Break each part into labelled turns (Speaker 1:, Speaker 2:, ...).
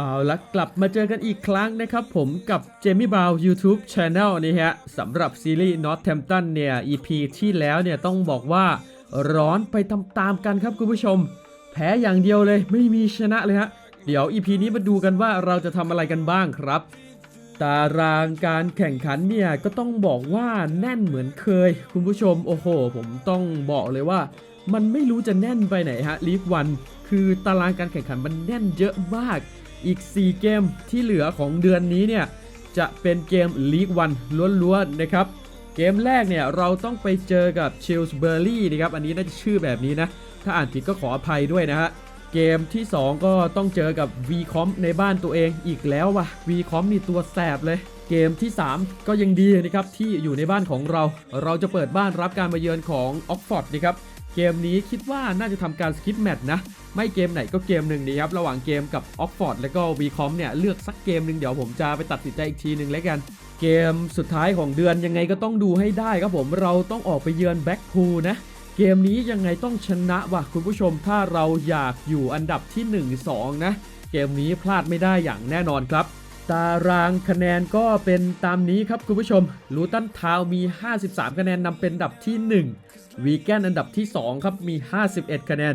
Speaker 1: เอาละกลับมาเจอกันอีกครั้งนะครับผมกับเจมี่บราว YouTube Channel นี่ฮะสำหรับซีรีส์ Northampton เนี่ย EP ที่แล้วเนี่ยต้องบอกว่าร้อนไปตามๆกันครับคุณผู้ชม แพ้อย่างเดียวเลยไม่มีชนะเลยฮะ เดี๋ยว EP นี้มาดูกันว่าเราจะทำอะไรกันบ้างครับ ตารางการแข่งขันเนี่ยก็ต้องบอกว่าแน่นเหมือนเคย คุณผู้ชมโอ้โห ผมต้องบอกเลยว่า มันไม่รู้จะแน่นไปไหนฮะลีกวันคือตารางการแข่งขันมันแน่นเยอะมาก อีก 4 เกมที่เหลือของเดือนนี้เนี่ยจะเป็นเกมลีกวันล้วนๆนะครับ เกมแรกเนี่ยเราต้องไปเจอกับเชลส์เบอร์รี่นะครับ อันนี้น่าจะชื่อแบบนี้นะ ถ้าอ่านผิดก็ขออภัยด้วยนะฮะ เกมที่ 2 ก็ต้องเจอกับ v c o m ในบ้านตัวเองอีกแล้วว่ะ v c o m นี่ตัวแสบเลย เกมที่ 3 ก็ยังดีนะครับที่อยู่ในบ้านของเรา เราจะเปิดบ้านรับการมาเยือนของออกฟอร์ดนะครับ เกมนี้คิดว่าน่าจะทำการสกิปแมตช์นะ ไม่เกมไหนก็เกมหนึ่งดีครับ ระหว่างเกมกับออกฟอร์ดและก็ v c o m เนี่ยเลือกสักเกมหนึ่งเดี๋ยวผมจะไปตัดสินใจอีกทีหนึ่งแล้วกัน เกมสุดท้ายของเดือนยังไงก็ต้องดูให้ได้ครับผมเราต้องออกไปเยือนแบ็กพูนะเกมนี้ยังไงต้องชนะว่ะคุณผู้ชมถ้าเราอยากอยู่อันดับที่ 1-2 นะ เกมนี้พลาดไม่ได้อย่างแน่นอนครับ ตารางคะแนนก็เป็นตามนี้ครับคุณผู้ชม ลูตันทาวมี 53 คะแนนนำเป็นอันดับที่ 1 วีแกนอันดับที่ 2 ครับมี 51 คะแนน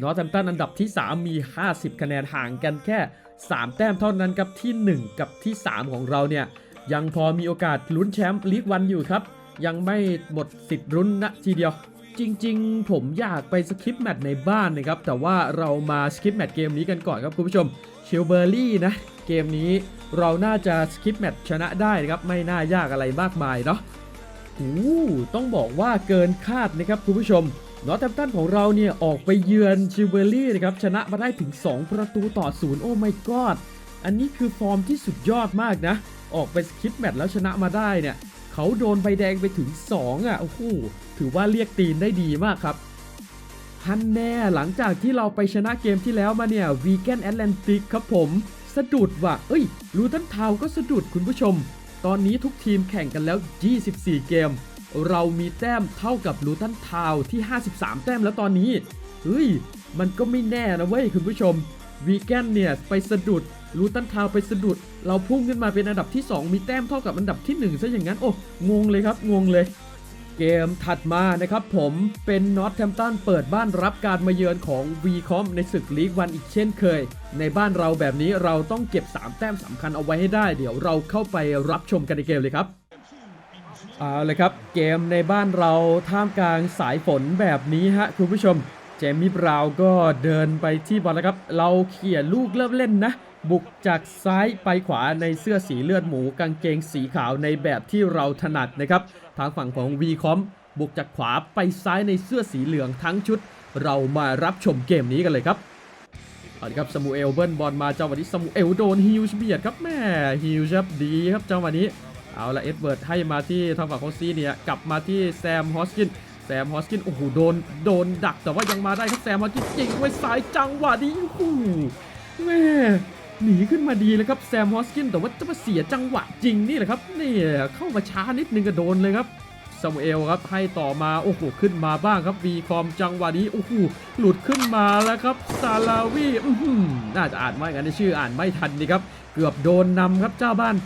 Speaker 1: นอร์ทแฮมตันอันดับที่ 3 มี 50 คะแนนห่างกันแค่ 3 แต้มเท่านั้นครับที่ 1 กับที่ 3 ของเราเนี่ย ยังพอมีโอกาสลุ้นแชมป์ลีกวันอยู่ครับ ยังไม่หมดสิทธิ์ลุ้นนะทีเดียว จริง ๆ ผมอยากไปสคิปแมตช์ในบ้านนะครับ แต่ว่าเรามาสคิปแมตช์เกมนี้กันก่อนครับคุณผู้ชมเชลเบอร์รี่นะ เกมนี้เราน่าจะสคิปแมตช์ชนะได้นะครับ ไม่น่ายากอะไรมากมายเนาะโอ้ต้องบอกว่าเกินคาดนะครับคุณผู้ชมนอตแทมตันของเราเนี่ย ออกไปเยือนชิลเบอร์รี่นะครับ ชนะมาได้ถึง 2 ประตูต่อศูนย์โอ้ไม่กอดอันนี้คือฟอร์มที่สุดยอดมากนะ ออกไปสคิปแมตช์แล้วชนะมาได้เนี่ย เขาโดนใบแดงไปถึง 2 อะ โอ้โห ถือว่าเรียกตีนได้ดีมากครับฮันแน่หลังจากที่เราไปชนะเกมที่แล้วมาเนี่ยวีแกนแอตแลนติกครับผมสะดุดว่ะเอ้ยลูตันทาวก็สะดุดคุณผู้ชม ตอนนี้ทุกทีมแข่งกันแล้ว 24 เกม เรามีแต้มเท่ากับลูตันทาวที่ 53 แต้มแล้วตอนนี้เฮ้ยมันก็ไม่แน่นะเว้ยคุณผู้ชมวีแกนเนี่ยไปสะดุดลูตันทาวไปสะดุด เราพุ่งขึ้นมาเป็นอันดับที่ 2 มีแต้มเท่ากับอันดับที่1ซะอย่างนั้นโอ้งงเลยครับงงเลย เกมถัดมานะครับผมเป็นนอตแ a มตันเปิดบ้านรับการมาเยือนของ v c o m ในศึกลีกวันอีกเช่นเคย ในบ้านเราแบบนี้เราต้องเก็บ 3 แต้มสำคัญเอาไว้ให้ได้ เดี๋ยวเราเข้าไปรับชมกันในเกมเลยครับเอาเลยครับ เกมในบ้านเราท่ามกลางสายฝนแบบนี้ฮะ คุณผู้ชม เจมี่บราวก็เดินไปที่บอลแล้วครับ เราเขี่ยลูกเริ่มเล่นนะ บุกจากซ้ายไปขวาในเสื้อสีเลือดหมูกางเกงสีขาวในแบบที่เราถนัดนะครับ ทางฝั่งของ v c o m บุกจากขวาไปซ้ายในเสื้อสีเหลืองทั้งชุด เรามารับชมเกมนี้กันเลยครับเอาละครับสมูเอลเบิร์นบอลมาจังหวะนี้สมูเอลโดนฮิวช์เบียดครับแม่ฮิวช์ครับดีครับจังหวะนี้เอาละเอ็ดเวิร์ดให้มาที่ทางฝั่งของซีเนี่ยกลับมาที่แซมฮอสกินแซมฮอสกินโอ้โหโดนโดนดักแต่ว่ายังมาได้ครับแซมฮอสกินยิงไว้สายจังหวะนี้โอ้โหแม่ หนีขึ้นมาดีเลยครับแซมฮอสกินแต่ว่าจะมาเสียจังหวะจริงนี่แหละครับนี่เข้ามาช้านิดนึงก็โดนเลยครับซามูเอลครับให้ต่อมาโอ้โหขึ้นมาบ้างครับวีคอมจังหวะนี้โอ้โหหลุดขึ้นมาแล้วครับซาลาวีอื้อหือน่าจะอ่านไม่กันในชื่ออ่านไม่ทันนี่ครับ เกือบโดนนำครับเจ้าบ้าน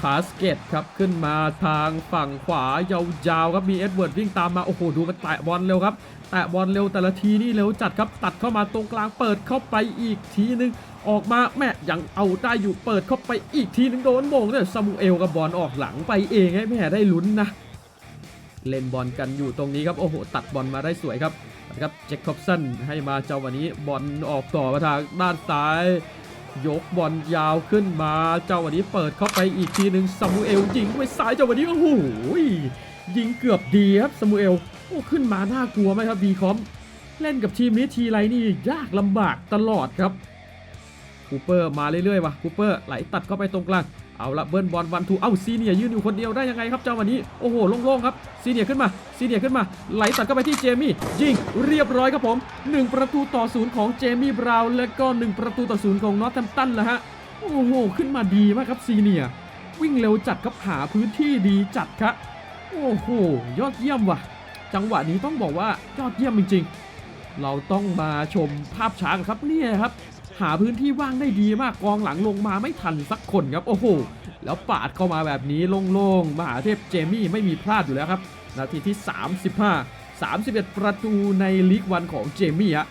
Speaker 1: คาสเกตครับขึ้นมาทางฝั่งขวายาวๆครับมีเอ็ดเวิร์ดวิ่งตามมาโอ้โหดูมันแตะบอลเร็วครับแตะบอลเร็วแต่ละทีนี่เร็วจัดครับตัดเข้ามาตรงกลางเปิดเข้าไปอีกทีนึง ออกมาแม่ยังเอาได้อยู่เปิดเข้าไปอีกทีนึงโดนโมงเนี่ยซามูเอลกับบอลออกหลังไปเองให้แม่ได้ลุ้นนะ เล่นบอลกันอยู่ตรงนี้ครับโอ้โหตัดบอลมาได้สวยครับนะครับเจคคอบสันให้มาเจ้าวันนี้บอลออกต่อมาทางด้านซ้าย ยกบอลยาวขึ้นมาเจ้าวันนี้เปิดเข้าไปอีกทีหนึ่งซามูเอลยิงไว้ซ้ายเจ้าวันนี้โอ้โหยิงเกือบดีครับซามูเอลโอ้ขึ้นมาน่ากลัวไหมครับบีคอมเล่นกับทีมนี้ทีไรนี่ยากลำบากตลอดครับ คูเปอร์มาเรื่อยๆว่ะคูเปอร์ไหลตัดเข้าไปตรงกลางเอาละเบิ้ลบอลวันทูเอ้าซีเนียยืนอยู่คนเดียวได้ยังไงครับเจ้าวันนี้โอ้โหโล่งๆครับซีเนียขึ้นมาซีเนียขึ้นมาไหลตัดเข้าไปที่เจมี่ยิงเรียบร้อยครับผม 1 ประตูต่อศูนย์ของเจมี่บราวน์และก็ 1 ประตูต่อศูนย์ของนอตแทมตันแล้วฮะโอ้โหขึ้นมาดีมากครับซีเนียวิ่งเร็วจัดครับหาพื้นที่ดีจัดครับโอ้โหยอดเยี่ยมว่ะ จังหวะนี้ต้องบอกว่ายอดเยี่ยมจริงๆ เราต้องมาชมภาพช้ากันครับเนี่ยครับ หาพื้นที่ว่างได้ดีมากกองหลังลงมาไม่ทันสักคนครับโอ้โหแล้วปาดเข้ามาแบบนี้โล่งๆมหาเทพเจมี่ไม่มีพลาดอยู่แล้วครับ นาทีที่ 35 31 ประตูในลีกวันของเจมี่ฮะ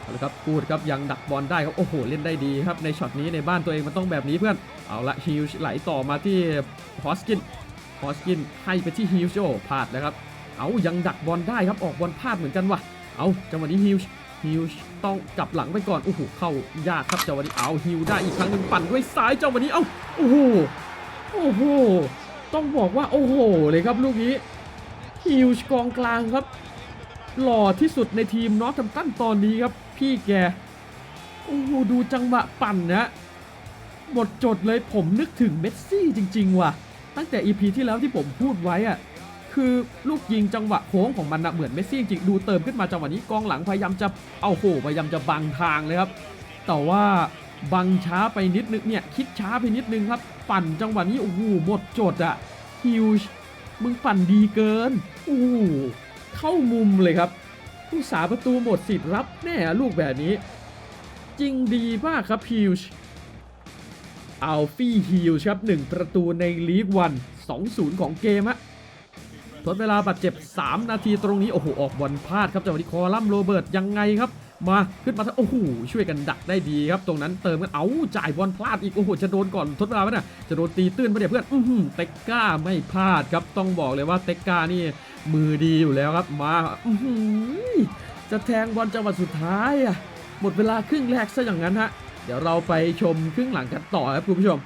Speaker 1: เอาละครับพูดครับยังดักบอลได้ครับโอ้โหเล่นได้ดีครับในช็อตนี้ในบ้านตัวเองมันต้องแบบนี้เพื่อนเอาละฮิลช์ไหลต่อมาที่ฮอสกินฮอสกินให้ไปที่ฮิลช์โอ้พลาดแล้วครับเอายังดักบอลได้ครับออกบอลพลาดเหมือนกันวะเอาจังหวะนี้ฮิลช์ฮิลช์ ต้องกลับหลังไปก่อนโอ้โหเข้ายากครับเจังหวะนี้เอาฮิลได้อีกครั้งหนึ่งปั่นด้วยซ้ายเจังหวะนี้เอาโอ้โหโอ้โหต้องบอกว่าโอ้โหเลยครับลูกนี้ฮิลช์กองกลางครับ หล่อที่สุดในทีมนอตทัมตันตอนนี้ครับ พี่แกโอ้โหดูจังหวะปั่นนะหมดจดเลยผมนึกถึงเมสซี่จริง ๆ ว่ะ ตั้งแต่ EP ที่แล้วที่ผมพูดไว้อะ คือลูกยิงจังหวะโค้งของมันนะเหมือนเมสซี่จริงดูเติมขึ้นมาจังหวะนี้กองหลังพยายามจะเอาโหพยายามจะบังทางเลยครับ แต่ว่าบังช้าไปนิดนึงเนี่ยคิดช้าไปนิดนึงครับ ปั่นจังหวะนี้โอ้โหหมดจดอะฮิวช์มึงปั่นดีเกินโอ้โหเข้ามุมเลยครับ ผู้สาประตูหมดสิทธิ์รับแน่ลูกแบบนี้ จริงดีมากครับฮิวช์อัลฟี่ฮิลครับ 1 ประตูในลีกวัน 2-0 ของเกมฮะ ทดเวลาบาดเจ็บ 3 นาทีตรงนี้ โอ้โห ออกบอลพลาดครับจังหวะนี้คอลัมน์โรเบิร์ตยังไงครับ มาขึ้นมาโอ้โหช่วยกันดักได้ดีครับ ตรงนั้นเติมกัน เอาจ่ายบอลพลาดอีก โอ้โห จะโดนก่อนทดเวลาไหมนะจะโดนตีตื้นไปเดี๋ยวเพื่อนอือหือเต็กก้าไม่พลาดครับต้องบอกเลยว่าเต็กก้านี่มือดีอยู่แล้วครับมาอืจะแทงบอลจังหวะสุดท้ายอะหมดเวลาครึ่งแรกซะอย่างนั้นฮะเดี๋ยวเราไปชมครึ่งหลังกันต่อครับคุณผู้ชม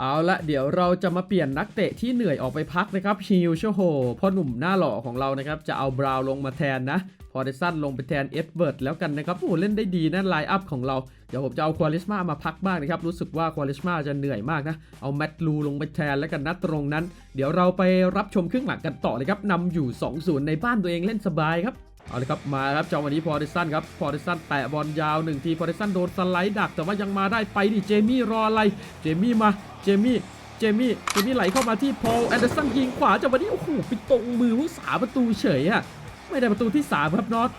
Speaker 1: เอาละเดี๋ยวเราจะมาเปลี่ยนนักเตะที่เหนื่อยออกไปพักนะครับฮิลชโฮพ่อหนุ่มหน้าหล่อของเรานะครับ จะเอาบราวลงมาแทนนะ พอเดซันลงไปแทนเอ็ดเบิร์ดแล้วกันนะครับโอ้เล่นได้ดีนะไลน์อัพของเรา เดี๋ยวผมจะเอาควอลิสมามาพักบ้างนะครับ รู้สึกว่าควอลิสมาจะเหนื่อยมากนะ เอาแมตต์ลูลงไปแทนแล้วกันนะตรงนั้น เดี๋ยวเราไปรับชมครึ่งหลังกันต่อเลยครับนำอยู่ 2-0 ในบ้านตัวเองเล่นสบายครับ เอาเลยครับมาครับจังหวะนี้พอริสันครับพอริสันแตะบอลยาวหนึ่งทีพอริสันโดนสไลด์ดัก แต่ว่ายังมาได้ไปดิเจมี่รออะไรเจมี่มาเจมี่เจมี่เจมี่ไหลเข้ามาที่พอลแอนเดอร์สันยิงขวาจังหวะนี้โอ้โหไปตรงมือผู้สาประตูเฉยอะไม่ได้ประตูที่สามครับน็อต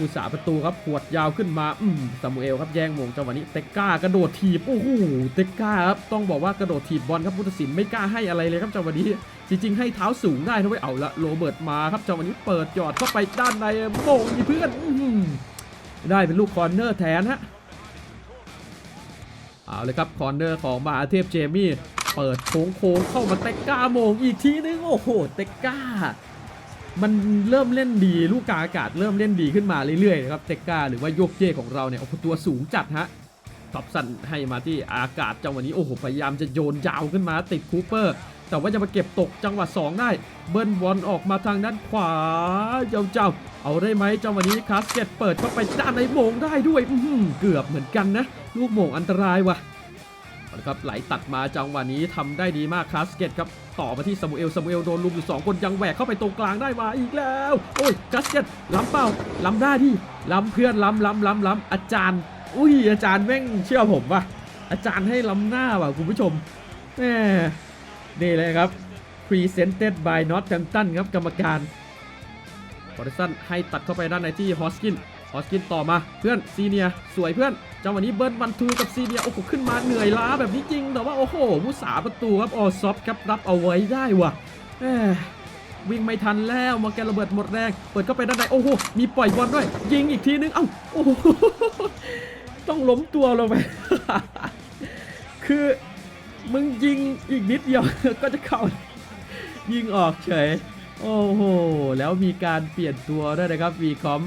Speaker 1: ผู้สาประตูครับขวดยาวขึ้นมา อืมซามูเอลครับแย่งมงจังหวะนี้เต็กก้ากระโดดถีบโอ้โหเต็กก้าครับต้องบอกว่ากระโดดถีบบอลครับพุทธศิลป์ไม่กล้าให้อะไรเลยครับจังหวะนี้จริงๆให้เท้าสูงได้นะเว้ยเอาละโรเบิร์ตมาครับจังหวะนี้เปิดหยอดเข้าไปด้านในโมงมีเพื่อนอืได้เป็นลูกคอร์เนอร์แทนฮะเอาเลยครับคอร์เนอร์ของมาเทพเจมี่เปิดโค้งๆเข้ามาเต็กก้าโมงอีกทีนึงโอ้โหเต็กก้า มันเริ่มเล่นดีลูกกาอากาศเริ่มเล่นดีขึ้นมาเรื่อยๆนะครับเตก้าหรือว่าโยกเยกของเราเนี่ยโอ้โหตัวสูงจัดฮะท็อปสันให้มาที่อากาศจังหวะนี้โอ้โหพยายามจะโยนยาวขึ้นมาติดคูเปอร์ แต่ว่าจะมาเก็บตกจังหวะ2ได้ เบิ้ลบอลออกมาทางด้านขวาเจ้าเจ้าเอาได้ไหมจังหวะนี้คาสเกตเปิดเข้าไปด้านในโมงได้ด้วยอืเกือบเหมือนกันนะ ลูกโมงอันตรายว่ะเอาละครับไหลตัดมาจังหวะนี้ทำได้ดีมากคาสเกตครับ ต่อมาที่ซามูเอลซามูเอลโดนลุมอยู่สองคนยังแหวกเข้าไปตรงกลางได้มาอีกแล้ว โอ้ยคาสเกตล้ำเป้าล้ำได้ที่ล้ำเพื่อนล้ำล้ำล้ำล้ำอาจารย์ อุ้ยอาจารย์แม่งเชื่อผมว่ะอาจารย์ให้ล้ำหน้าว่ะคุณผู้ชมแหมนี่เลยครับ Presented by Northampton ครับกรรมการบอริสันให้ตัดเข้าไปด้านในที่ฮอสกินฮอสกินต่อมาเพื่อนซีเนียสวยเพื่อน จังหวะนี้เบิร์นวันทูกับซีเนียโอ้โหขึ้นมาเหนื่อยล้าแบบนี้จริง แต่ว่าโอ้โหผู้สาประตูครับออซอฟครับรับเอาไว้ได้ว่ะวิ่งไม่ทันแล้วมาแกระเบิดหมดแรงเปิดเข้าไปด้านในโอ้โหมีปล่อยบอลด้วย ยิงอีกทีนึงเอ้าโอ้โหต้องล้มตัวลงไปคือมึงยิงอีกนิดเดียวก็จะเข้า ยิงออกเฉย โอ้โห แล้วมีการเปลี่ยนตัวด้วยนะครับวีคอม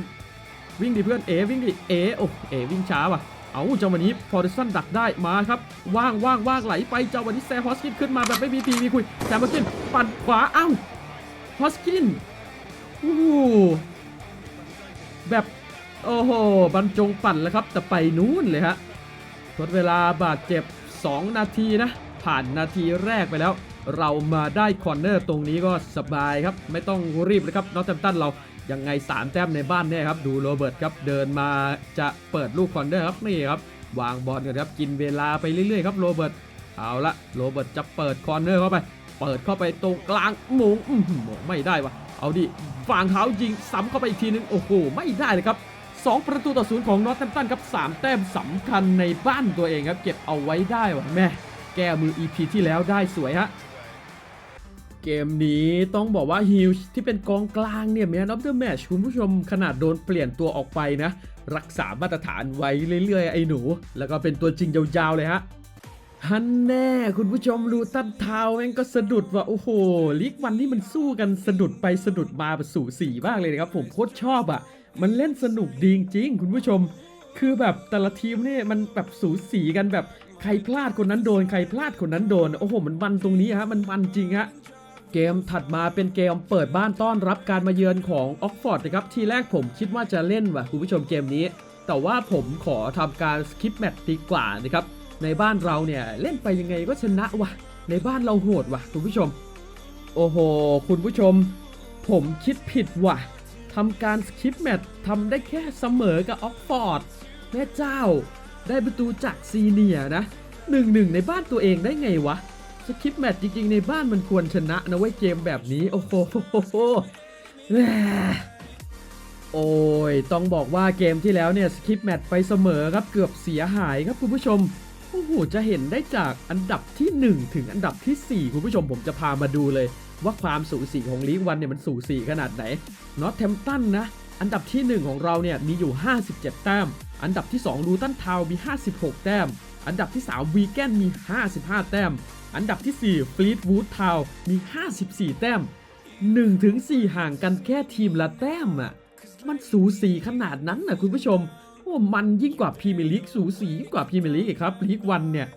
Speaker 1: วิ่งดิเพื่อนเอวิ่งดิเอโอ้เอวิ่งช้าว่ะ เอาเจังหวะนี้พอร์สันดักได้มาครับว่างว่างว่างไหลไปเจังหวะนี้แซฮอสกินขึ้นมาแบบไม่มีทีมีคุยแซมฮอสกินปั่นขวาเอ้าฮอสกินโอ้โหแบบโอ้โหบรรจงปั่นแล้วครับแต่ไปนู้นเลยฮะทดเวลาบาดเจ็บ 2 นาทีนะ ผ่านนาทีแรกไปแล้ว เรามาได้คอร์เนอร์ตรงนี้ก็สบายครับ ไม่ต้องรีบเลยครับนอตแทมตันเรา ยังไง 3 แต้มในบ้านแน่ครับ ดูโรเบิร์ตครับเดินมาจะเปิดลูกคอร์เนอร์ครับนี่ครับ วางบอลกันครับกินเวลาไปเรื่อยๆครับโรเบิร์ตเอาละโรเบิร์ตจะเปิดคอร์เนอร์เข้าไป เปิดเข้าไปตรงกลางหมงอื้อหือหม่งไม่ได้วะเอาดิฝางเท้ายิงซ้ำเข้าไปอีกทีนึงโอ้โหไม่ได้เลยครับ 2 ประตูต่อศูนย์ของนอตแ a มตันครับ3แต้มสำคัญในบ้านตัวเองครับ เก็บเอาไว้ได้วะแม่แก้มือ EP ที่แล้วได้สวยฮะ เกมนี้ต้องบอกว่าฮิลที่เป็นกองกลางเนี่ยแมนออฟเดอะแมชคุณผู้ชมขนาดโดนเปลี่ยนตัวออกไปนะ รักษามาตรฐานไว้เรื่อย ๆ ไอ้หนู แล้วก็เป็นตัวจริงยาวๆเลยฮะฮันแน่คุณผู้ชมรูตันเทาวแม่งก็สะดุดว่ะโอ้โหลีกวันนี้มันสู้กันสะดุดไปสะดุดมาแบบสู่สีมากเลยนะครับ ผมโคตรชอบอะ มันเล่นสนุกดีจริงคุณผู้ชม คือแบบแต่ละทีมเนี่ยมันแบบสูสีกันแบบใครพลาดคนนั้นโดน ใครพลาดคนนั้นโดน โอ้โห มันมันตรงนี้ฮะมันมันจริงฮะ เกมถัดมาเป็นเกมเปิดบ้านต้อนรับการมาเยือนของออกฟอร์ดนะครับ ทีแรกผมคิดว่าจะเล่นว่ะคุณผู้ชมเกมนี้ แต่ว่าผมขอทำการสคิปแมตช์ดีกว่านะครับ ในบ้านเราเนี่ยเล่นไปยังไงก็ชนะว่ะ ในบ้านเราโหดว่ะคุณผู้ชม โอ้โห คุณผู้ชม ผมคิดผิดว่ะทำการสคิปแมตช์ทำได้แค่เสมอกับออกฟอร์ดแม่เจ้า ได้ประตูจากซีเนียนะหนึ่งหนึ่งในบ้านตัวเองได้ไงวะ สคริปต์แมตช์จริง ๆ ในบ้านมันควรชนะนะเว้ยเกมแบบนี้ โอ้โหโอ้ย ต้องบอกว่าเกมที่แล้วเนี่ยสคริปต์แมตช์ไปเสมอครับเกือบเสียหายครับคุณผู้ชมโอ้โหจะเห็นได้จากอันดับที่ 1 ถึงอันดับทีสี่ 4 คุณผู้ชมผมจะพามาดูเลย ว่าความสูสีของลีกวันเนี่ยมันสูสีขนาดไหนนอตแทมตันนะ อันดับที่ 1 ของเราเนี่ยมีอยู่ 57 แต้ม อันดับที่2ลูตันทาวมี 56 แต้ม อันดับที่3วีแกนมี 55 แต้ม อันดับที่4ฟลีตวูดทาวมี 54 แต้ม1ถึง4ห่างกันแค่ทีมละแต้มอะ มันสูสีขนาดนั้นนะคุณผู้ชม โอ้มันยิ่งกว่าพรีเมียร์ลีกสูสียิ่งกว่าพรีเมียร์ลีกอีกครับลีกวันเนี่ย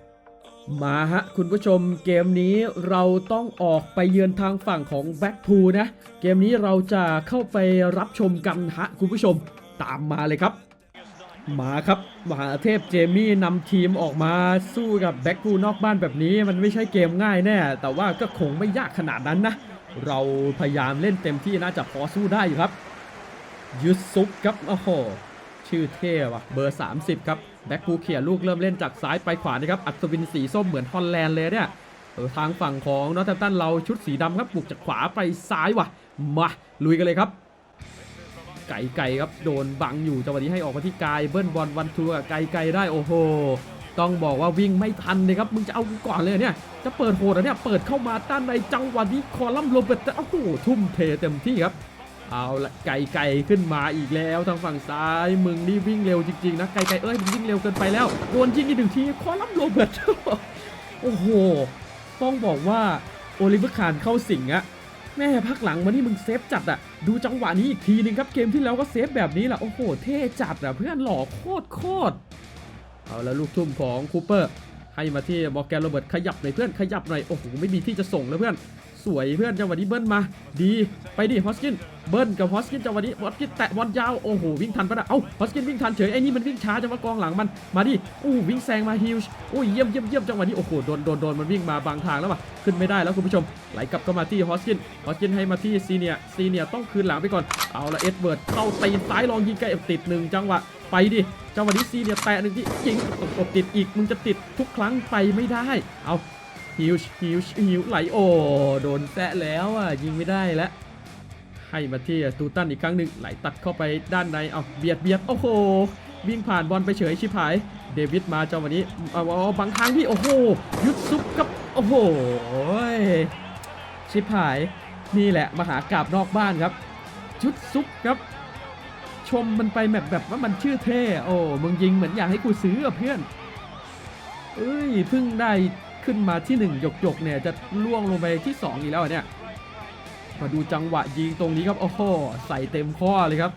Speaker 1: มาฮะ คุณผู้ชมเกมนี้เราต้องออกไปเยือนทางฝั่งของแบ็กพูนะ เกมนี้เราจะเข้าไปรับชมกันฮะคุณผู้ชมตามมาเลยครับ มาครับมหาเทพเจมี่นำทีมออกมาสู้กับแบ็กพูนอกบ้านแบบนี้ มันไม่ใช่เกมง่ายแน่ แต่ว่าก็คงไม่ยากขนาดนั้นนะ เราพยายามเล่นเต็มที่น่าจะพอสู้ได้อยู่ครับยุดซุปครับโอ้โหชื่อเท่ว่ะเบอร์ 30 ครับแบ็คพูเขียลูกเริ่มเล่นจากซ้ายไปขวานะครับ อัศวินสีส้มเหมือนฮอลแลนด์เลยเนี่ยทางฝั่งของนอตแทมตันเราชุดสีดำครับบุกจากขวาไปซ้ายว่ะ มาลุยกันเลยครับ ไก่ไก่ครับโดนบังอยู่จังหวะนี้ให้ออกมาที่กายเบิ้ลบอลวันทัวร์ไก่ไก่ได้โอ้โหต้องบอกว่าวิ่งไม่ทันเลยครับมึงจะเอากูก่อนเลยเนี่ยจะเปิดโหดเหรอเนี่ยเปิดเข้ามาด้านในจังหวะนี้คอลัมน์โรเบิร์ตโอ้โหทุ่มเทเต็มที่ครับเอาละไก่ไก่ขึ้นมาอีกแล้วทางฝั่งซ้ายมึงนี่วิ่งเร็วจริงๆนะไก่ไก่เอ้ยมึงวิ่งเร็วเกินไปแล้วโดนยิงอีกหนึ่งทีคอลัมน์โรเบิร์ตโอ้โหต้องบอกว่าโอลิเวอร์คานเข้าสิงอะแม่พักหลังมานี่มึงเซฟจัดอะดูจังหวะนี้อีกทีนึงครับเกมที่แล้วก็เซฟแบบนี้แหละโอ้โหเท่จัดอะเพื่อนหล่อโคตรโคตรเอาแล้วลูกทุ่มของคูเปอร์ให้มาที่มอร์แกนโรเบิร์ตขยับหน่อยเพื่อนขยับหน่อยโอ้โหไม่มีที่จะส่งแล้วเพื่อน สวยเพื่อนจังหวะนี้เบิ้ลมา ดีไปดิฮอสกินเบิ้ลกับฮอสกินจังหวะนี้ฮอสกินแตะบอลยาวโอ้โหวิ่งทันปะนะเอ้าฮอสกินวิ่งทันเฉยไอ้นี่มันวิ่งช้าจังหวะกองหลังมันมาดิอู้วิ่งแซงมาฮิลส์โอ้ยเยี่ยมเยี่ยมเยี่ยมจังหวะนี้โอ้โหโดนโดนโดนมันวิ่งมาบางทางแล้วว่ะขึ้นไม่ได้แล้วคุณผู้ชมไหลกลับเข้ามาที่ฮอสกินฮอสกินให้มาที่ซีเนียซีเนียต้องคืนหลังไปก่อนเอาละเอ็ดเวิร์ดเข้าตีนซ้ายลองยิงใกล้ติดหนึ่งจังหวะไปดิจังหวะนี้ซีเนียแตะหนึ่งที่ยิงตบติดอีกมึงจะติดทุกครั้งไปไม่ได้ เอา ฮิวช์ฮิวช์ฮิวไหลโอโดนแซะแล้วอะยิงไม่ได้แล้วให้มาที่ตูตันอีกครั้งหนึ่งไหลตัดเข้าไปด้านในเอาเบียดเบียดโอ้โหวิ่งผ่านบอลไปเฉยชิบหาย เดวิดมาจังหวะนี้เอาเอาบางทางที่โอ้โหยุดซุปกับโอ้โหชิบหายนี่แหละมหากราบนอกบ้านครับชุดซุปครับ ชมมันไปแบบแบบว่ามันชื่อเท่โอ้มึงยิงเหมือนอยากให้กูซื้อเพื่อน เอ้ยเพิ่งได้ ขึ้นมาที่ 1 หยกหยกเนี่ยจะล่วงลงไปที่ 2 อีกแล้วอะเนี่ยมาดูจังหวะยิงตรงนี้ครับโอ้โหใส่เต็มข้อเลยครับ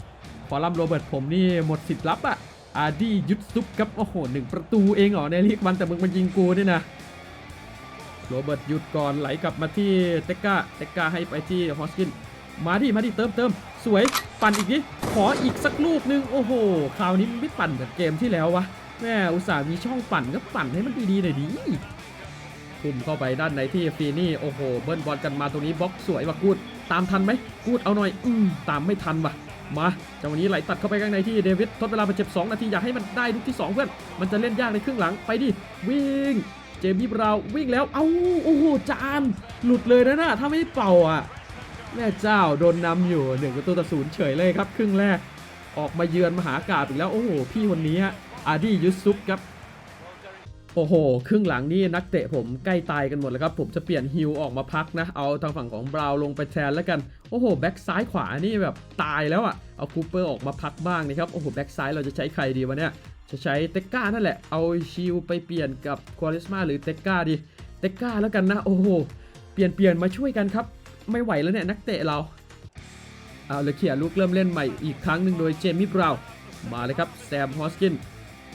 Speaker 1: คอลัมโรเบิร์ตผมนี่หมดสิทธิ์รับอะอาร์ดี้ยุดซุปครับโอ้โหหนึ่งประตูเองเหรอในลีกวันแต่มึงมายิงกูเนี่ยนะโรเบิร์ตหยุดก่อนไหลกลับมาที่เตก้าเตก้าให้ไปที่ฮอสกิน มาดิมาดิเติมเติมสวยปั่นอีกนิดขออีกสักลูกนึง โอ้โห คราวนี้มันไม่ปั่นเหมือนเกมที่แล้ววะแม่อุตส่าห์มีช่องปั่นก็ปั่นให้มันดีๆหน่อยดิ คุมเข้าไปด้านในที่ฟีนี่โอ้โหเบิ้ลบอลกันมาตรงนี้บล็อกสวยว่ะกูดตามทันไหมกูดเอาหน่อย อืมตามไม่ทันว่ะมาจังหวะนี้ไหลตัดเข้าไปข้างในที่เดวิดทดเวลามาเจ็บ2นาทีอยากให้มันได้ลูกที่ 2 เพื่อน มันจะเล่นยากในครึ่งหลังไปดิ วิ่ง เจมี่บราว์วิ่งแล้ว เอ้าโอ้โห จาน หลุดเลยนะน่ะถ้าไม่เป่าอะ แม่เจ้าโดนนำอยู่หนึ่งประตูต่อศูนย์เฉยเลยครับ ครึ่งแรก ออกมาเยือนมหากาบอีกแล้ว โอ้โห พี่คนนี้ฮะอาดียุซุปครับ โอ้โห ครึ่งหลังนี่นักเตะผมใกล้ตายกันหมดแล้วครับ ผมจะเปลี่ยนฮิลออกมาพักนะ เอาทางฝั่งของบราวลงไปแทนแล้วกัน โอ้โห แบ็กซ้ายขวานี่แบบตายแล้วอะ่ะ เอาคูเปอร์ออกมาพักบ้างนะครับ โอ้โห แบ็กซ้ายเราจะใช้ใครดีวะเนี่ย จะใช้เตก้านั่นแหละ เอาชิลไปเปลี่ยนกับควอลิสมาหรือเตก้าดี เตก้าแล้วกันนะ โอ้โห เปลี่ยนเปลี่ยนมาช่วยกันครับ ไม่ไหวแล้วเนี่ยนักเตะเรา เอาเลยเขียลูกเริ่มเล่นใหม่อีกครั้งหนึ่งโดยเจมี่บราว มาเลยครับแซมฮอสกิน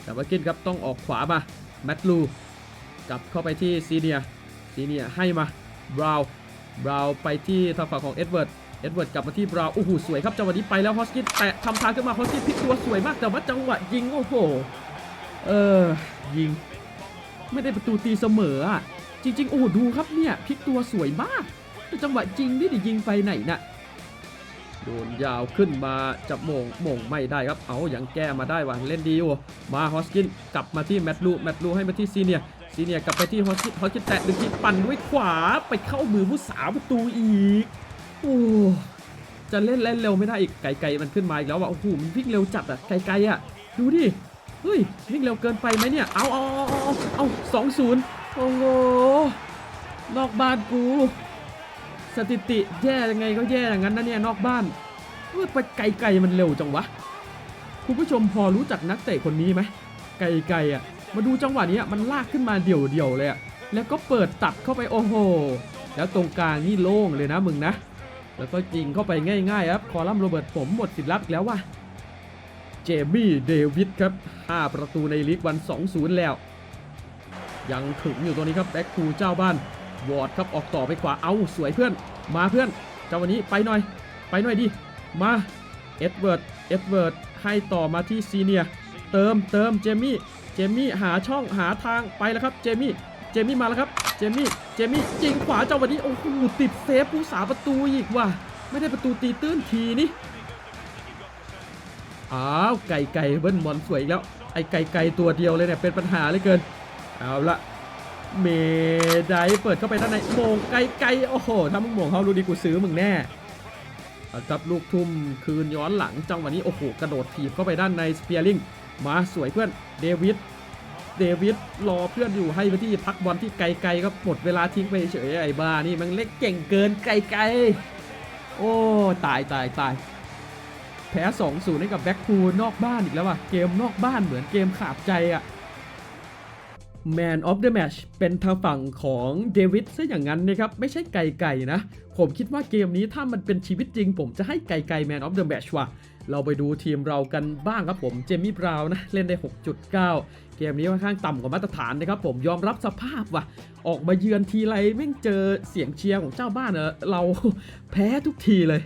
Speaker 1: แต่ว่ากินครับต้องออกขวามา แมตต์ลูกลับเข้าไปที่ซีเนียซีเนียให้มาบราวน์บราวน์ไปที่ทางฝั่งของเอ็ดเวิร์ดเอ็ดเวิร์ดกลับมาที่บราวน์โอ้โหสวยครับจังหวะนี้ไปแล้วฮอสกินแตะทำทางขึ้นมาฮอสกินพลิกตัวสวยมากแต่ว่าจังหวะยิงโอ้โหเออยิง ไม่ได้ประตูตีเสมออะจริง ๆ โอ้โหดูครับเนี่ยพลิกตัวสวยมากแต่จังหวะจริงนี่ดิยิงไปไหนน่ะ โดนยาวขึ้นมาจับโมงโมงไม่ได้ครับ เอาอยังแก้มาได้ว่ะเล่นดีอยู่มาฮอสกินกลับมาที่แมตลูแมตลูให้มาที่ซีเนียซีเนียกลับไปที่ฮอสกินฮอสกินแตะดึงทีปั่นด้วยขวาไปเข้ามือผู้สาวประตูอีกโอ้จะเล่นเล่นเร็วไม่ได้อีกไกลๆมันขึ้นมาอีกแล้วว่ะโอ้โหมันวิ่งเร็วจัดอะไกลๆอะดูดิเฮ้ยวิ่งเร็วเกินไปไหมเนี่ยเอาเอาเอาเอาเอาสองศูนย์โอ้โหนอกบ้านกู สถิติแย่ยังไงก็แย่อย่างนั้นนะเนี่ยนอกบ้านเมื่อไปไกลๆมันเร็วจังวะ คุณผู้ชมพอรู้จักนักเตะคนนี้ไหมไกลๆอะ มาดูจังหวะนี้มันลากขึ้นมาเดี่ยวๆเลยอะ แล้วก็เปิดตัดเข้าไปโอ้โห แล้วตรงกลางนี่โล่งเลยนะมึงนะ แล้วก็ยิงเข้าไปง่ายๆครับ คอลัมน์โรเบิร์ตผมหมดสิทธิ์รับแล้วว่ะ เจมี่เดวิดครับ 5 ประตูในลีกวัน 2-0 แล้ว ยังถึงอยู่ตัวนี้ครับแบ็คทูเจ้าบ้าน วอร์ดครับออกต่อไปขวาเอาสวยเพื่อน มาเพื่อนเจ้าวันนี้ไปหน่อย ไปหน่อยดิ มาเอ็ดเวิร์ดเอ็ดเวิร์ดให้ต่อมาที่ซีเนียเติมเติมเจมี่เจมี่หาช่องหาทางไปแล้วครับเจมี่เจมี่มาแล้วครับเจมี่เจมี่ยิงขวาเจ้าวันนี้โอ้โหติดเซฟผู้สาประตูอีกว่ะไม่ได้ประตูตีตื้นทีนี่อ้าวไก่ไก่เบิ้ลบอลสวยอีกแล้วไอ้ไก่ไก่ตัวเดียวเลยเนี่ยเป็นปัญหาเลยเกินเอาละ เมไดเปิดเข้าไปด้านในโมงไกลไกลโอ้โหถ้ามึงโมงเขารู้ดีกูซื้อมึงแน่ครับลูกทุ่มคืนย้อนหลังจังหวะนี้โอ้โหกระโดดถีบเข้าไปด้านในสเปียริงมาสวยเพื่อนเดวิดเดวิดรอเพื่อนอยู่ให้ไปที่พักบอลที่ไกลๆก็หมดเวลาทิ้งไปเฉยไอ้บ้านี่มันเล็กเก่งเกินไกลๆ โอ้ตายตายตายแพ้2-0ให้กับแบ็คพูลนอกบ้านอีกแล้วว่ะเกมนอกบ้านเหมือนเกมขาดใจอะ Man of the Match เป็นทางฝั่งของเดวิดซะอย่างนั้นนะครับ ไม่ใช่ไก่ไก่นะ ผมคิดว่าเกมนี้ถ้ามันเป็นชีวิตจริง ผมจะให้ไก่ไก่ Man of the Match ว่ะ เราไปดูทีมเรากันบ้างครับผม เจมี่บราวน์นะ เล่นได้ 6.9 เกมนี้ค่อนข้างต่ำกว่ามาตรฐานนะครับผมยอมรับสภาพว่ะ ออกมาเยือนทีไรแม่งเจอเสียงเชียร์ของเจ้าบ้านเนอะเราแพ้ทุกทีเลย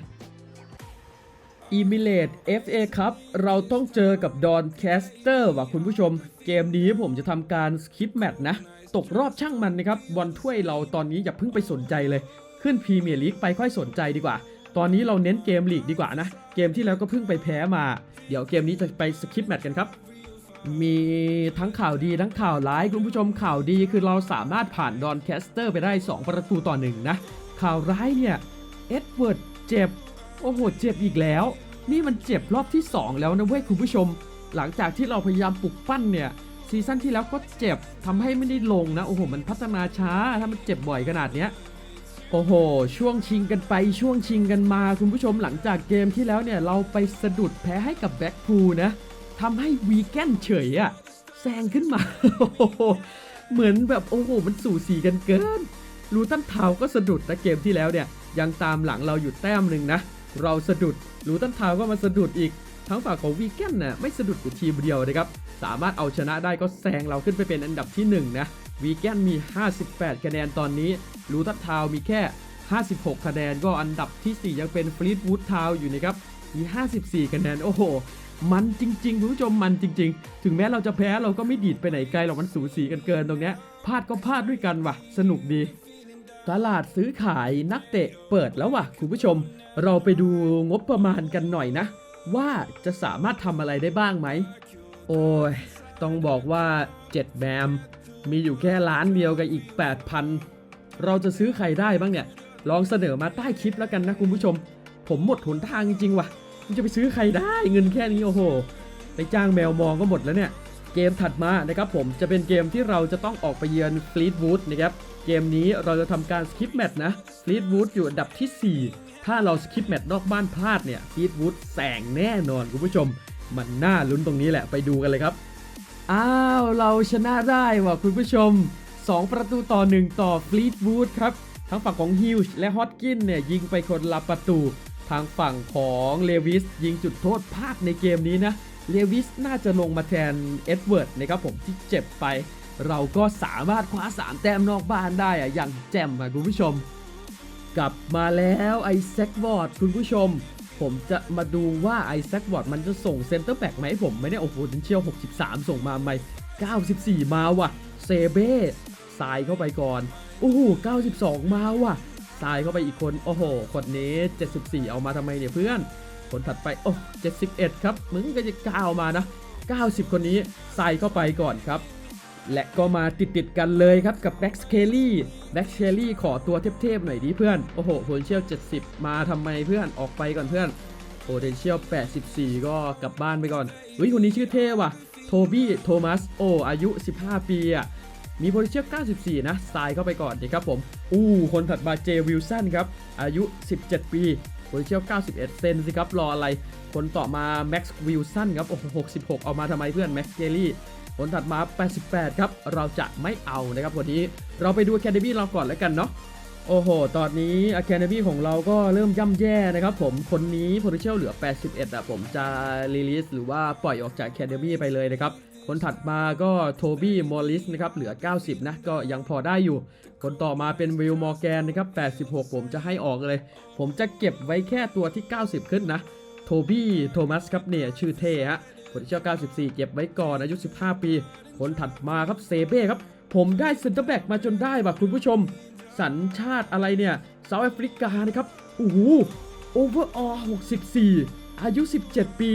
Speaker 1: อีมิเลต FA ครับเราต้องเจอกับดอนแคสเตอร์ว่ะคุณผู้ชม เกมนี้ผมจะทำการสคิปแมตช์นะ ตกรอบช่างมันนะครับบอลถ้วยเราตอนนี้อย่าเพิ่งไปสนใจเลย ขึ้นพรีเมียร์ลีกไปค่อยสนใจดีกว่า ตอนนี้เราเน้นเกมลีกดีกว่านะ เกมที่แล้วก็เพิ่งไปแพ้มา เดี๋ยวเกมนี้จะไปสคิปแมตช์กันครับ มีทั้งข่าวดีทั้งข่าวร้ายคุณผู้ชมข่าวดีคือเราสามารถผ่านดอนแคสเตอร์ไปได้ 2 ประตูต่อหนึ่งนะข่าวร้ายเนี่ยเอ็ดเวิร์ดเจ็บ โอ้โห เจ็บอีกแล้ว นี่มันเจ็บรอบที่ 2 แล้วนะเว้ยคุณผู้ชม หลังจากที่เราพยายามปลุกปั้นเนี่ยซีซั่นที่แล้วก็เจ็บทำให้ไม่ได้ลงนะ โอ้โห มันพัฒนาช้า ถ้ามันเจ็บบ่อยขนาดเนี้ยโอ้โห ช่วงชิงกันไปช่วงชิงกันมาคุณผู้ชมหลังจากเกมที่แล้วเนี่ยเราไปสะดุดแพ้ให้กับแบ็คพูลนะทำให้วีแกนเฉยอะแซงขึ้นมา เหมือนแบบโอ้โห มันสู่สีกันเกิน ลูตันทาวก็สะดุดนะเกมที่แล้วเนี่ยยังตามหลังเราอยู่แต้มหนึ่งนะ เราสะดุดลูตันทาวก็มาสะดุดอีก ทั้งฝั่งของวีแกนน่ะไม่สะดุดอยู่ทีมเดียวนะครับ สามารถเอาชนะได้ก็แซงเราขึ้นไปเป็นอันดับที่ 1 นะ วีแกนมี 58 คะแนนตอนนี้ลูตันทาวมีแค่ 56 คะแนนก็อันดับทีสี่4 ยังเป็นฟลีทวูดทาวอยู่นะครับ มี 54 คะแนน โอ้โห มันจริงๆคุณผู้ชมมันจริง ๆ ถึงแม้เราจะแพ้เราก็ไม่ดีดไปไหนไกลหรอกมันสูสีกันเกินตรงเนี้ยพลาดก็พลาดด้วยกันว่ะ สนุกดี ตลาดซื้อขายนักเตะเปิดแล้วว่ะคุณผู้ชม เราไปดูงบประมาณกันหน่อยนะ ว่าจะสามารถทำอะไรได้บ้างไหม โอ้ย ต้องบอกว่า 7 แบม มีอยู่แค่ล้านเดียวกับอีก 8,000 เราจะซื้อใครได้บ้างเนี่ย ลองเสนอมาใต้คลิปแล้วกันนะคุณผู้ชม ผมหมดหนทางจริงๆว่ะจะไปซื้อใครได้เงินแค่นี้โอ้โห ไปจ้างแมวมองก็หมดแล้วเนี่ย เกมถัดมานะครับผมจะเป็นเกมที่เราจะต้องออกไปเยือนฟลีตวูดนะครับเกมนี้เราจะทำการสคิปแมตช์นะฟลีตวูดอยู่อันดับทีสี่4 ถ้าเราสคิปแมตช์นอกบ้านพลาดเนี่ยฟลีตวูดแสงแน่นอนคุณผู้ชม มันน่าลุ้นตรงนี้แหละไปดูกันเลยครับ อ้าวเราชนะได้ว่ะคุณผู้ชม 2 ประตูต่อ 1 ต่อฟลีตวูดครับทั้งฝั่งของฮิลช์และฮอตกินเนี่ยยิงไปคนละประตู ทางฝั่งของเลวิสยิงจุดโทษพลาดในเกมนี้นะเลวิสน่าจะลงมาแทนเอ็ดเวิร์ดนะครับผมที่เจ็บไป เราก็สามารถคว้า 3 แต้มนอกบ้านได้อะอย่างแจ่มอะคุณผู้ชม กลับมาแล้วไอแซควอร์ดคุณผู้ชม ผมจะมาดูว่าไอแซควอร์ดมันจะส่งเซนเตอร์แบ็กไหมผมไมเนี่ยโอ้โหเชียว63 ส่งมาไหม94 มาว่ะเซเบ้สายเข้าไปก่อนโอ้โห92 มาว่ะสายเข้าไปอีกคนโอ้โหคนนี้ 74 เอามาทำไมเนี่ยเพื่อน คนถัดไปโอ้71 ครับ มึงก็จะก้าวมานะ 90 คนนี้ใส่เข้าไปก่อนครับ และก็มาติดติดกันเลยครับกับแบ็กสเคลลี่แบ็กสเคลลี่ขอตัวเทพๆหน่อยดิเพื่อน โอ้โหโพเทนเชียล70 มาทำไมเพื่อนออกไปก่อนเพื่อนโพเทนเชียล84 ก็กลับบ้านไปก่อนเฮ้ยคนนี้ชื่อเท่ว่ะโทบี้โทมัสโออายุ 15 ปีอะมีโพเทนเชียล94 นะสายเข้าไปก่อนดีครับผม อู้ คนถัดมาเจวิลสันครับ อายุ 17 ปี โพเทนเชียล 91 เซนสิครับ รออะไร คนต่อมาแม็กซ์วิลสันครับ โอ้โห 66 เอามาทำไมเพื่อนแม็กซ์เจลี่ คนถัดมา 88 ครับ เราจะไม่เอานะครับวันนี้เราไปดู Academy เราก่อนแล้วกันเนาะ โอ้โห ตอนนี้ Academy ของเราก็เริ่มย่ำแย่นะครับผม คนนี้ potential เหลือ 81 อะผมจะ release หรือว่าปล่อยออกจาก Academy ไปเลยนะครับ คนถัดมาก็โทบี้มอริสนะครับเหลือ 90 นะ ก็ยังพอได้อยู่ คนต่อมาเป็นวิลมอร์แกนนะครับ 86 ผมจะให้ออกเลย ผมจะเก็บไว้แค่ตัวที่ 90 ขึ้นนะโทบี้โทมัสครับเนี่ยชื่อเท่ฮะคนที่เช่า94 เก็บไว้ก่อนอายุ 15 ปี คนถัดมาครับเซเบ้ครับ ผมได้เซนเตอร์แบ็กมาจนได้ว่ะคุณผู้ชม สัญชาติอะไรเนี่ยเซาท์แอฟริกานะครับโอ้โหโอเวอร์ออ64 อายุ 17 ปี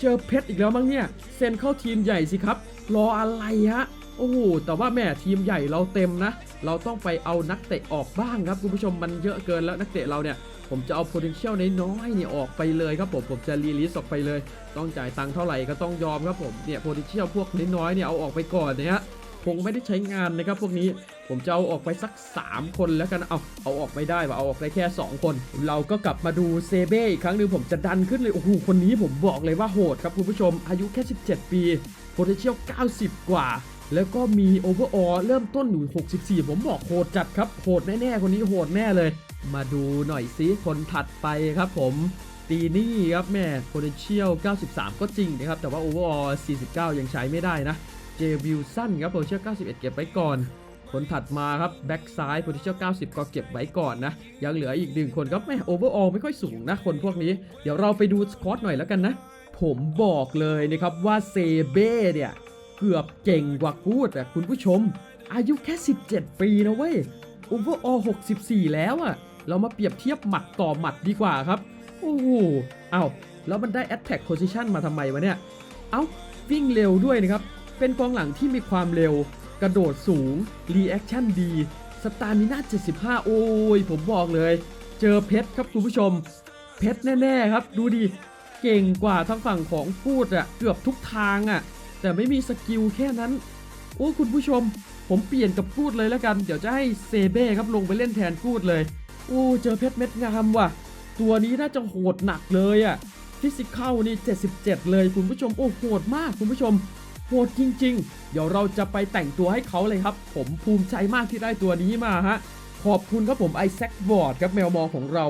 Speaker 1: เจอเพชรอีกแล้วมั้งเนี่ยเซ็นเข้าทีมใหญ่สิครับ รออะไรฮะโอ้โหแต่ว่าแม่ทีมใหญ่เราเต็มนะ เราต้องไปเอานักเตะออกบ้างครับคุณผู้ชมมันเยอะเกินแล้วนักเตะเราเนี่ยผมจะเอา potential น้อยๆเนี่ยออกไปเลยครับผมผมจะ release ออกไปเลย ต้องจ่ายตังค์เท่าไหร่ก็ต้องยอมครับผมเนี่ย potential พวกน้อยๆเนี่ยเอาออกไปก่อนนะฮะคงไม่ได้ใช้งานนะครับพวกนี้ ผมจะเอาออกไปสัก 3 คนแล้วกันนะเอาเอาออกไม่ได้ว่ะเอาออกได้แค่ 2 คน เราก็กลับมาดูเซเบ้อีกครั้งหนึ่งผมจะดันขึ้นเลย โอ้โห คนนี้ผมบอกเลยว่าโหดครับคุณผู้ชม อายุแค่ 17 ปี potential 90 กว่า แล้วก็มี overall เริ่มต้นอยู่ 64 ผมบอกโหดจัดครับ โหดแน่ๆ คนนี้โหดแน่เลย มาดูหน่อยซิคนถัดไปครับผมตีนี่ครับแม่ potential 93 ก็จริงนะครับ แต่ว่า overall 49 ยังใช้ไม่ได้นะ เจวิลสันครับ potential 91 เก็บไว้ก่อน คนถัดมาครับแบ็กซ้าย potential 90 ก็เก็บไว้ก่อนนะ ยังเหลืออีกหนึ่งคนครับแม่ overall ไม่ค่อยสูงนะ คนพวกนี้ เดี๋ยวเราไปดูสควอตหน่อยแล้วกันนะ ผมบอกเลยนะครับว่าเซเบ้เนี่ย เกือบเก่งกว่ากูดอะคุณผู้ชม อายุแค่ 17 ปีนะเว้ย overall 64 แล้วอะเรามาเปรียบเทียบหมัดต่อหมัดดีกว่าครับ โอ้โหเอ้าแล้วมันได้ attack position มาทำไมวะเนี่ย เอ้าวิ่งเร็วด้วยนะครับ เป็นกองหลังที่มีความเร็ว กระโดดสูง reaction ดี สตามิน่า 75 โอ้ย ผมบอกเลย เจอเพชรครับคุณผู้ชม เพชรแน่ๆครับ ดูดิ เก่งกว่าทางฝั่งของพูดอะเกือบทุกทางอะแต่ไม่มีสกิลแค่นั้น โอ้คุณผู้ชม ผมเปลี่ยนกับกูดเลยแล้วกัน เดี๋ยวจะให้เซเบ้ครับลงไปเล่นแทนกูดเลย โอ้เจอเพชรเม็ดงามว่ะ ตัวนี้น่าจะโหดหนักเลยอะฟิสิก a ลนี่ 77 เลยคุณผู้ชม โอ้โหดมากคุณผู้ชม โหดจริง ๆ เดี๋ยวเราจะไปแต่งตัวให้เขาเลยครับ ผมภูมิใจมากที่ได้ตัวนี้มาฮะ ขอบคุณครับผมไอแซคบอร์ดครับแมวมองของเรา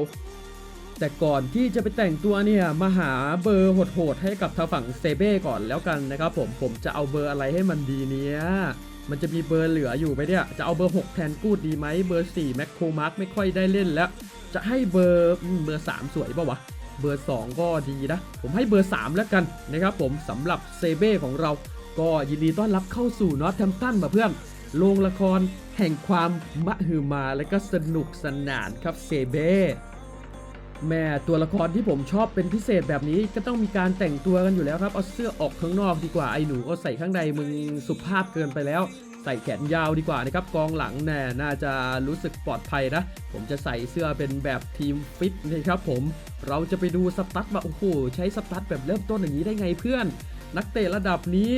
Speaker 1: แต่ก่อนที่จะไปแต่งตัวเนี่ยมาหาเบอร์โหดๆให้กับทางฝั่งเซเบ้ก่อนแล้วกันนะครับผมผมจะเอาเบอร์อะไรให้มันดีเนี่ยมันจะมีเบอร์เหลืออยู่ไหมเนี่ย จะเอาเบอร์ 6 แทนกูดดีไหม เบอร์ 4 แมคโครมาร์กไม่ค่อยได้เล่นแล้ว จะให้เบอร์เบอร์ 3 สวยป่าวะ เบอร์ 2 ก็ดีนะ ผมให้เบอร์ 3 แล้วกันนะครับผมสำหรับเซเบ้ของเรา ก็ยินดีต้อนรับเข้าสู่นอตแทมตันมาเพื่อนโรงละครแห่งความมะฮือมาและก็สนุกสนานครับเซเบ้แม่ตัวละครที่ผมชอบเป็นพิเศษแบบนี้ก็ต้องมีการแต่งตัวกันอยู่แล้วครับ เอาเสื้อออกข้างนอกดีกว่าไอ้หนูก็ใส่ข้างในมึงสุภาพเกินไปแล้ว ใส่แขนยาวดีกว่านะครับกองหลังแน่น่าจะรู้สึกปลอดภัยนะ ผมจะใส่เสื้อเป็นแบบทีมฟิตนะครับผมเราจะไปดูสตั๊ดว่าโอ้โหใช้สตั๊ดแบบเริ่มต้นอย่างนี้ได้ไงเพื่อน นักเตะระดับนี้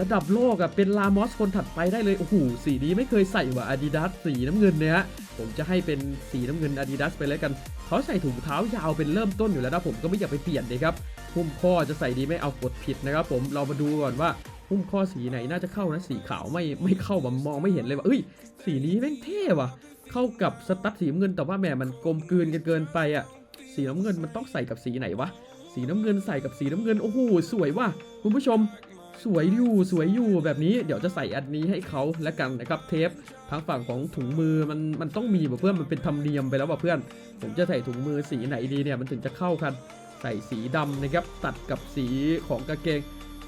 Speaker 1: ระดับโลกอะเป็นลามอสคนถัดไปได้เลย โอ้โห สีนี้ไม่เคยใส่ว่ะอาดิดาสสีน้ำเงินเนี่ยฮะ ผมจะให้เป็นสีน้ำเงินอาดิดาสไปแล้วกัน เขาใส่ถุงเท้ายาวเป็นเริ่มต้นอยู่แล้วนะผมก็ไม่อยากไปเปลี่ยนเลยครับหุ้มข้อจะใส่ดีไม่เอากดผิดนะครับผมเรามาดูก่อนว่าหุ้มข้อสีไหนน่าจะเข้านะสีขาวไม่ไม่เข้าแบบมองไม่เห็นเลยว่าเอ้ย สีนี้แม่งเท่ว่ะ เข้ากับสตั๊ดสีน้ำเงินแต่ว่าแหมมันกลมกลืนกันเกินไปอะสีน้ำเงินมันต้องใส่กับสีไหนวะสีน้ำเงินใส่กับสีน้ำเงินโอ้โหสวยว่ะคุณผู้ชม สวยอยู่สวยอยู่แบบนี้เดี๋ยวจะใส่อันนี้ให้เขาแล้วกันนะครับเทปทางฝั่งของถุงมือมันมันต้องมีแบบเพื่อนมันเป็นธรรมเนียมไปแล้วว่ะเพื่อน ผมจะใส่ถุงมือสีไหนดีเนี่ยมันถึงจะเข้ากันใส่สีดำนะครับตัดกับสีของกางเกง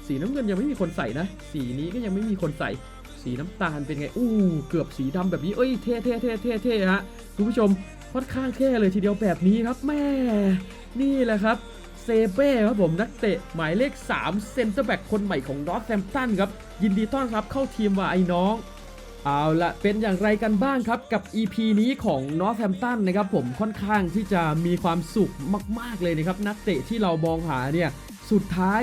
Speaker 1: สีน้ำเงินยังไม่มีคนใส่นะ สีนี้ก็ยังไม่มีคนใส่ สีน้ำตาลเป็นไงอู้เกือบสีดำแบบนี้เอ้ยเท่เท่เท่เท่เท่ฮะคุณผู้ชมค่อนข้างเท่เลยทีเดียวแบบนี้ครับแม่นี่แหละครับ เซเป้ครับผมนักเตะหมายเลข 3 เซนเตอร์แบ็กคนใหม่ของนอตแซมตันครับ ยินดีต้อนรับเข้าทีมว่าไอ้น้อง เอาละเป็นอย่างไรกันบ้างครับกับ EP นี้ของนอ t แ a ม p ตันนะครับผมค่อนข้างที่จะมีความสุขมาก ๆ เลยนะครับ นักเตะที่เรามองหาเนี่ย สุดท้าย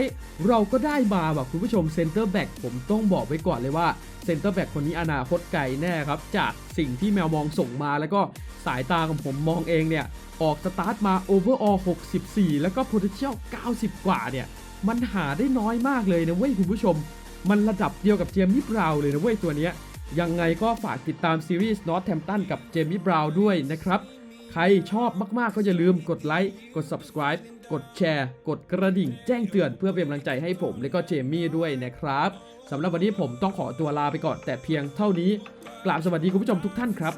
Speaker 1: เราก็ได้มาแบบคุณผู้ชมเซนเตอร์แบ็กผมต้องบอกไว้ก่อนเลยว่า เซนเตอร์แบ็กคนนี้อนาคตไกลแน่ครับ จากสิ่งที่แมวมองส่งมาแล้วก็สายตาของผมมองเองเนี่ย ออกสตาร์ทมา overall 64 แล้วก็ potential 90 กว่าเนี่ย มันหาได้น้อยมากเลยนะเว้ยคุณผู้ชม มันระดับเดียวกับเจมี่บราวเลยนะเว้ยตัวเนี้ยยังไงก็ฝากติดตามซีรีส์ North Hampton กับเจมี่บราวน์ด้วยนะครับ ใครชอบมากๆก็อย่าลืมกดไลค์กด subscribe กดแชร์ กดกระดิ่งแจ้งเตือนเพื่อเป็นกำลังใจให้ผมและก็เจมี่ด้วยนะครับสำหรับวันนี้ผมต้องขอตัวลาไปก่อนแต่เพียงเท่านี้กราบสวัสดีคุณผู้ชมทุกท่านครับ